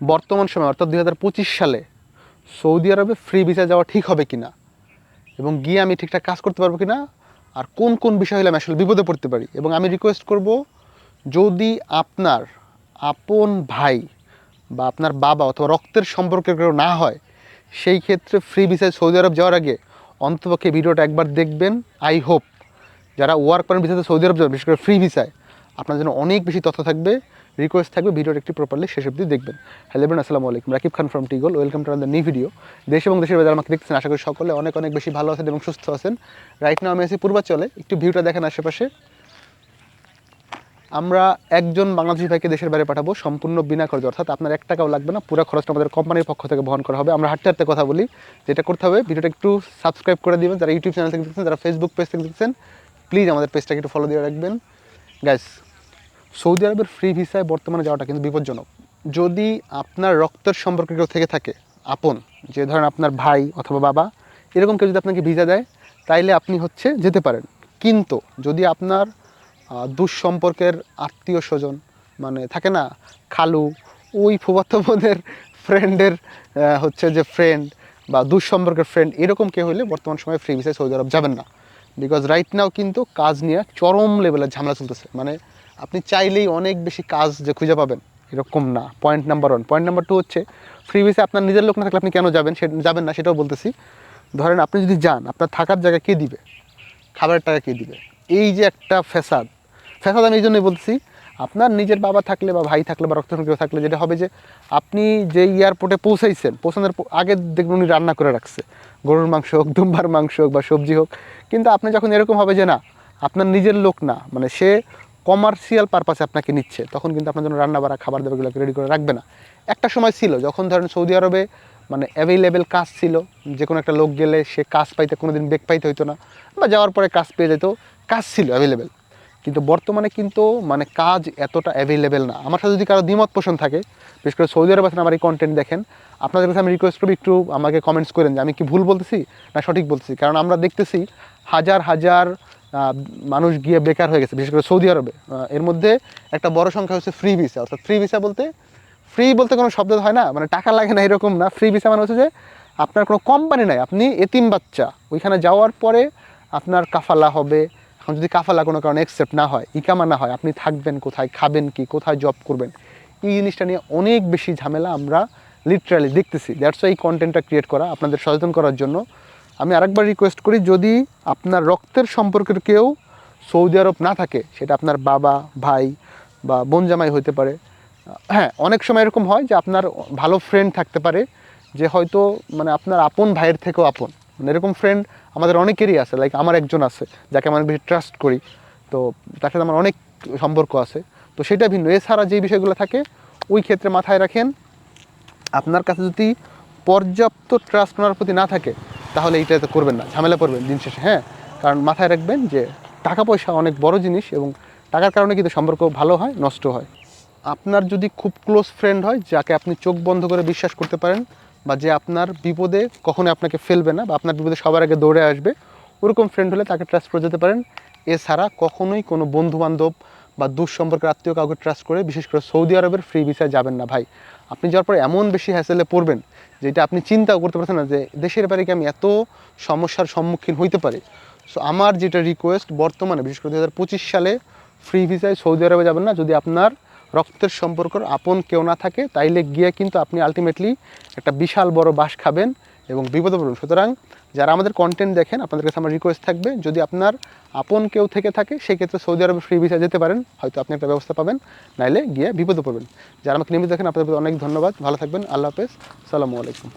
বর্তমান সময়, অর্থাৎ দু হাজার পঁচিশ সালে সৌদি আরবে ফ্রি ভিসা যাওয়া ঠিক হবে কি না এবং গিয়ে আমি ঠিকঠাক কাজ করতে পারব কি না আর কোন কোন বিষয় হলে আমি আসলে বিপদে পড়তে পারি? এবং আমি রিকোয়েস্ট করব, যদি আপনার আপন ভাই বা আপনার বাবা অথবা রক্তের সম্পর্কের কেউ না হয়, সেই ক্ষেত্রে ফ্রি ভিসায় সৌদি আরব যাওয়ার আগে অন্তপক্ষে ভিডিওটা একবার দেখবেন। আই হোপ যারা ওয়ার্ক পারমিট ভিসাতে সৌদি আরব যাবেন বিশেষ করে ফ্রি ভিসায় আপনার জন্য অনেক বেশি তথ্য থাকবে। রিকোয়েস্ট থাকবে, ভিডিওর একটি প্রপারলি শেষ অবধি দেখবেন। হ্যালো এভরিওয়ান আসসালামু আলাইকুম। Rakib Khan from টিগল welcome to another new video দেশ এবং দেশের বাজার আমাকে দেখতেছেন, আশা করি সকলে অনেক অনেক বেশি ভালো আছেন এবং সুস্থ আছেন। রাইট নাও আমি আছি পূর্বাচলে, একটু ভিউটা দেখেন আশেপাশে। আমরা একজন বাংলাদেশি ভাইকে দেশের বাইরে পাঠাবো, সম্পূর্ণ বিনা খরচ। অর্থাৎ আপনার এক টাকাও লাগবে না, পুরো খরচটা আমাদের কোম্পানির পক্ষ থেকে বহন করা হবে। আমরা হাঁটতে হাঁটতে কথা বলি, যেটা করতে হবে, ভিডিওটা একটু সাবস্ক্রাইব করে দিবেন। যারা ইউটিউব চ্যানেল থেকে দেখছেন যারা ফেসবুক পেজ থেকে দেখছেন প্লিজ আমাদের পেজটাকে একটু ফলো দিয়ে রাখবেন। গ্যাস সৌদি আরবের ফ্রি ভিসায় বর্তমানে যাওয়াটা কিন্তু বিপজ্জনক। যদি আপনার রক্তের সম্পর্কে কেউ থেকে থাকে, আপন, যে ধরেন আপনার ভাই অথবা বাবা, এরকম কেউ যদি আপনাকে ভিসা দেয়, তাইলে আপনি হচ্ছে যেতে পারেন। কিন্তু যদি আপনার দুঃসম্পর্কের আত্মীয় স্বজন মানে থাকে না, খালু, ওই ফুবাতো ফ্রেন্ডের হচ্ছে যে ফ্রেন্ড বা দুঃসম্পর্কের ফ্রেন্ড এরকম কেউ হলে বর্তমান সময়ে ফ্রি ভিসায় সৌদি আরব যাবেন না। বিকজ রাইট নাও কিন্তু কাজ নিয়ে চরম লেভেলের ঝামেলা চলতেছে। মানে আপনি চাইলেই অনেক বেশি কাজ যে খুঁজে পাবেন, এরকম না। Point number one point number two হচ্ছে ফ্রি ভিসে আপনার নিজের লোক না থাকলে আপনি কেন যাবেন? সে যাবেন না, সেটাও বলতেছি। ধরেন আপনি যদি যান, আপনার থাকার জায়গা কে দিবে? খাবারের টাকা কে দিবে? এই যে একটা ফ্যাসাদ। ফ্যাসাদ আমি এই জন্যই বলছি আপনার নিজের বাবা থাকলে বা ভাই থাকলে বা রক্ত কেউ থাকলে যেটা হবে যে, আপনি যে এয়ারপোর্টে পৌঁছাইছেন, পৌঁছানোর আগে দেখবেন উনি রান্না করে রাখছে। গরুর মাংস হোক, দুম্বার মাংস হোক বা সবজি হোক। কিন্তু আপনি যখন এরকম হবে যে না, আপনার নিজের লোক না মানে সে কমার্শিয়াল পারপাসে আপনাকে নিচ্ছে, তখন কিন্তু আপনার জন্য রান্না বাড়া খাবার দাবারগুলোকে রেডি করে রাখবে না। একটা সময় ছিল, যখন ধরেন সৌদি আরবে মানে অ্যাভেলেবেল কাজ ছিল যে কোনো একটা লোক গেলে সে কাজ পাইতে কোনো দিন বেগ পাইতে হইতো না, বা যাওয়ার পরে কাজ পেয়ে যেত, কাজ ছিল অ্যাভেলেবেল কিন্তু বর্তমানে কিন্তু মানে কাজ এতটা অ্যাভেলেবেল না। আমার সাথে যদি কারও দ্বিমত পোষণ থাকে, বিশেষ করে সৌদি আরব আমার এই কন্টেন্ট দেখেন, আপনাদের কাছে আমি রিকোয়েস্ট করব একটু আমাকে কমেন্টস করেন যে আমি কি ভুল বলতেছি না সঠিক বলতেছি? কারণ আমরা দেখতেছি হাজার হাজার মানুষ গিয়ে বেকার হয়ে গেছে, বিশেষ করে সৌদি আরবে। এর মধ্যে একটা বড় সংখ্যা হচ্ছে ফ্রি ভিসা অর্থাৎ ফ্রি ভিসা বলতে ফ্রি বলতে কোনো শব্দ হয় না মানে টাকা লাগে না এরকম না। ফ্রি ভিসা মানে হচ্ছে যে, আপনার কোনো কোম্পানি নাই, আপনি এতিম বাচ্চা। ওইখানে যাওয়ার পরে আপনার কাফালা হবে। এখন যদি কাফালা কোনো কারণে অ্যাকসেপ্ট না হয়, ইকামা না হয়, আপনি থাকবেন কোথায়, খাবেন কি, কোথায় জব করবেন? এই জিনিসটা নিয়ে অনেক বেশি ঝামেলা আমরা লিটারালি দেখতেছি। দ্যাটস এই কন্টেন্টটা ক্রিয়েট করা, আপনাদের সচেতন করার জন্য। আমি আরেকবার রিকোয়েস্ট করি, যদি আপনার রক্তের সম্পর্কের কেউ সৌদি আরব না থাকে, সেটা আপনার বাবা, ভাই বা বোন জামাই হতে পারে। হ্যাঁ অনেক সময় এরকম হয় যে আপনার ভালো ফ্রেন্ড থাকতে পারে, যে হয়তো মানে আপনার আপন ভাইয়ের থেকেও আপন। মানে এরকম ফ্রেন্ড আমাদের অনেকেরই আছে লাইক আমার একজন আছে, যাকে আমি অনেক বেশি ট্রাস্ট করি। তো তার সাথে আমার অনেক সম্পর্ক আছে। তো সেটা ভিন্ন। এছাড়া যে বিষয়গুলো থাকে, ওই ক্ষেত্রে মাথায় রাখেন, আপনার কাছে যদি পর্যাপ্ত ট্রাস্ট ওনার প্রতি না থাকে তাহলে এইটাতে করবেন না, ঝামেলা করবেন দিন শেষে হ্যাঁ? কারণ মাথায় রাখবেন যে টাকা পয়সা অনেক বড় জিনিস এবং টাকার কারণে কিন্তু সম্পর্ক ভালো হয়, নষ্ট হয়। আপনার যদি খুব ক্লোজ ফ্রেন্ড হয়, যাকে আপনি চোখ বন্ধ করে বিশ্বাস করতে পারেন বা যে আপনার বিপদে কখনো আপনাকে ফেলবে না বা আপনার বিপদে সবার আগে দৌড়ে আসবে, ওরকম ফ্রেন্ড হলে তাকে ট্রাস্ট করে যেতে পারেন। এছাড়া কখনোই কোনো বন্ধু বান্ধব বা দুঃসম্পর্কের আত্মীয় কাউকে ট্রাস্ট করে, বিশেষ করে সৌদি আরবের ফ্রি ভিসায় যাবেন না ভাই। আপনি যাওয়ার পর এমন বেশি হ্যাসেলে পড়বেন যেটা আপনি চিন্তাও করতে পারছেন না যে দেশের কি আমি এত সমস্যার সম্মুখীন হইতে পারি? সো আমার যেটা রিকোয়েস্ট বর্তমানে, বিশেষ করে দু হাজার পঁচিশ সালে ফ্রি ভিসায় সৌদি আরবে যাবেন না, যদি আপনার রক্তের সম্পর্ক আপন কেউ না থাকে, তাইলে গিয়ে কিন্তু আপনি আলটিমেটলি একটা বিশাল বড় বাস খাবেন এবং বিপদে পড়বেন। সুতরাং যারা আমাদের কন্টেন্ট দেখেন, আপনাদের কাছে আমার রিকোয়েস্ট থাকবে, যদি আপনার আপন কেউ থেকে থাকে, সেক্ষেত্রে সৌদি আরবে ফ্রি ভিসা যেতে পারেন, হয়তো আপনি একটা ব্যবস্থা পাবেন, নাইলে গিয়ে বিপদে পড়বেন। যারা আমাকে নিয়মিত দেখেন, আপনাদের অনেক ধন্যবাদ। ভালো থাকবেন, আল্লাহ হাফেজ। সালামু আলাইকুম।